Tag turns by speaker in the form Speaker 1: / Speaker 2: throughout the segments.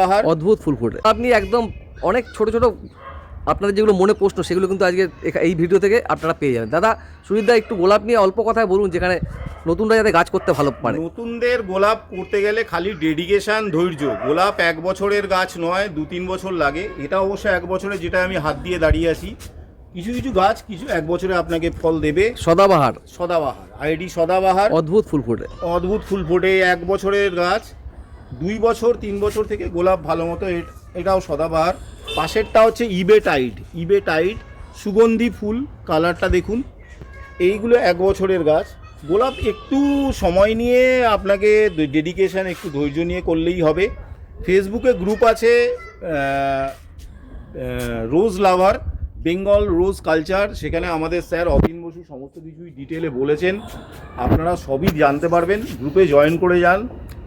Speaker 1: বাহার
Speaker 2: অদ্ভুত ফুল ফুটে। আপনি একদম অনেক ছোট ছোট আপনাদের যেগুলো মনে প্রশ্ন সেগুলো কিন্তু আজকে এই ভিডিও থেকে আপনারা পেয়ে যাবেন। দাদা সুজিতদা একটু গোলাপ নিয়ে অল্প কথায় বলুন যেখানে নতুনরা যাতে গাছ করতে ভালো পারে।
Speaker 1: নতুনদের গোলাপ করতে গেলে খালি ডেডিকেশন ধৈর্য। গোলাপ এক বছরের গাছ নয় দু তিন বছর লাগে। এটা অবশ্য এক বছরে যেটা আমি হাত দিয়ে দাঁড়িয়ে আছি। কিছু কিছু গাছ কিছু এক বছরে আপনাকে ফল দেবে।
Speaker 2: সদাবাহার।
Speaker 1: সদাবাহার। আইডি সদাবাহার।
Speaker 2: অদ্ভুত ফুল ফুটে।
Speaker 1: অদ্ভুত ফুল ফোটে। এক বছরের গাছ দুই বছর, তিন বছর থেকে গোলাপ ভালো মতো এটাও সদাবাহার। পাশেরটা হচ্ছে ইবে টাইড। ইবে টাইড, সুগন্ধি ফুল, কালারটা দেখুন। এইগুলো এক বছরের গাছ। গোলাপ একটু সময় নিয়ে আপনাকে ডেডিকেশন একটু ধৈর্য নিয়ে করলেই হবে। ফেসবুকে গ্রুপ আছে rose lover Bengal rose culture সেখানে আমাদের স্যার অবিন বসু সমস্ত কিছুই ডিটেলে বলেছেন। আপনারা সবই জানতে পারবেন। গ্রুপে জয়েন করে যান।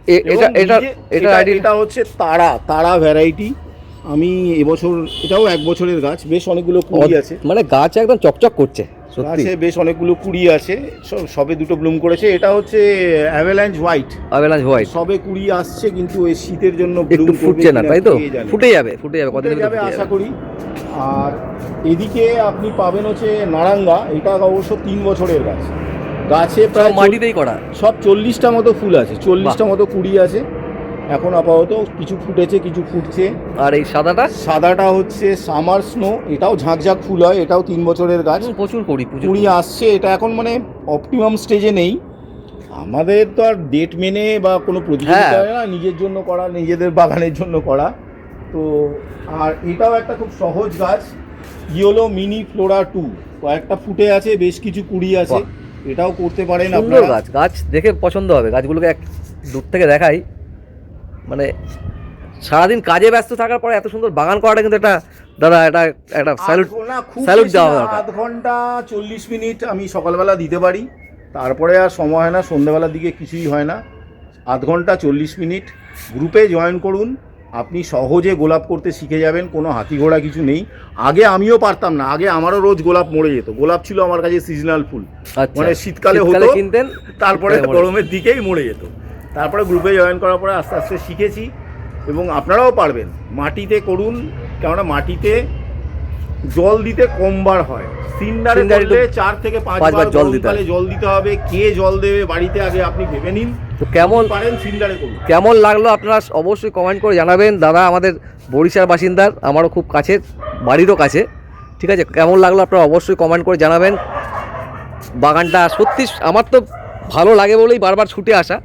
Speaker 2: এটা এটা এটা
Speaker 1: এটা হচ্ছে তারা তারা ভ্যারাইটি আমি এবছর এটাও এক বছরের গাছ বেশ অনেকগুলো কুড়ি আছে।
Speaker 2: মানে গাছ একদম চকচক করছে
Speaker 1: গাছে বেশ অনেকগুলো কুড়ি আছে সব- দুটো ব্লুম করেছে। এটা হচ্ছে অ্যাভেলাঞ্চ হোয়াইট
Speaker 2: আবেলাঞ্চ হোয়াইট
Speaker 1: সবে কুড়ি আসছে কিন্তু এই শীতের জন্য
Speaker 2: একটু ফুটছে না তাই তো? ফুটে যাবে ফুটে যাবে কতদিন
Speaker 1: যাবে আশা করি। আর এদিকে আপনি পাবেন হচ্ছে নারাঙ্গা এটা অবশ্য তিন বছরের গাছ। গাছে প্রায়
Speaker 2: মাটিতেই করা।
Speaker 1: সব চল্লিশটা মতো ফুল আছে চল্লিশটা মতো কুড়ি আছে। এখন আপাতত কিছু ফুটেছে কিছু ফুটছে।
Speaker 2: আর এই সাদাটা?
Speaker 1: সাদাটা হচ্ছে সামার স্নো এটাও ঝাঁকঝাঁক ফুল হয় এটাও তিন বছরের গাছ।
Speaker 2: প্রচুর করি
Speaker 1: কুড়ি আসছে এটা এখন মানে অপটিমাম স্টেজে নেই। আমাদের তো আর ডেট মেনে বা কোনো প্রতিযোগিতা
Speaker 2: হ্যাঁ।
Speaker 1: না নিজের জন্য করা নিজেদের বাগানের জন্য করা। তো আর এটাও একটা খুব সহজ গাছ ইয়োলো মিনি ফ্লোরা টু। কয়েকটা ফুটে আছে বেশ কিছু কুড়ি আছে। এটাও করতে পারেন
Speaker 2: সুন্দর
Speaker 1: আপনারা।
Speaker 2: গাছ গাছ দেখে পছন্দ হবে। গাছগুলোকে এক দূর থেকে দেখাই। মানে সারাদিন কাজে ব্যস্ত থাকার পরে এত সুন্দর বাগান করাটা কিন্তু একটা দাদা এটা একটা স্যালুট
Speaker 1: না, খুব
Speaker 2: স্যালুট দেওয়া
Speaker 1: আধ ঘণ্টা চল্লিশ মিনিট আমি সকালবেলা দিতে পারি। তারপরে আর সময় হয় না সন্ধ্যেবেলার দিকে কিছুই হয় না। আধ ঘণ্টা চল্লিশ মিনিট গ্রুপে জয়েন করুন। আপনি সহজে গোলাপ করতে শিখে যাবেন কোনো হাতি ঘোড়া কিছু নেই। আগে আমিও পারতাম না আগে আমারও রোজ গোলাপ মরে যেত। গোলাপ ছিল আমার কাছে সিজনাল ফুল।
Speaker 2: আচ্ছা
Speaker 1: মানে শীতকালে হতো
Speaker 2: কিনতেন
Speaker 1: তারপরে গরমের দিকেই মরে যেত। তারপরে গ্রুপে জয়েন করার পরে আস্তে আস্তে শিখেছি এবং আপনারাও পারবেন। মাটিতে করুন কেননা মাটিতে জল দিতে কমবার হয়। সিন্ডারে করলে চার থেকে পাঁচবার
Speaker 2: জল দিতে
Speaker 1: জল জল দিতে হবে। কে জল দেবে বাড়িতে আগে আপনি ভেবে নিন।
Speaker 2: তো কেমন
Speaker 1: পারেন সিন্ডারে করুন।
Speaker 2: কেমন লাগল আপনারা অবশ্যই কমেন্ট করে জানাবেন। দাদা আমাদের বরিশার বাসিন্দার আমারও খুব কাছের বাড়িরও কাছে। ঠিক আছে কেমন লাগল আপনারা অবশ্যই কমেন্ট করে জানাবেন। বাগানটা সত্যি আমার তো ভালো লাগে বলেই বারবার ছুটে আসা।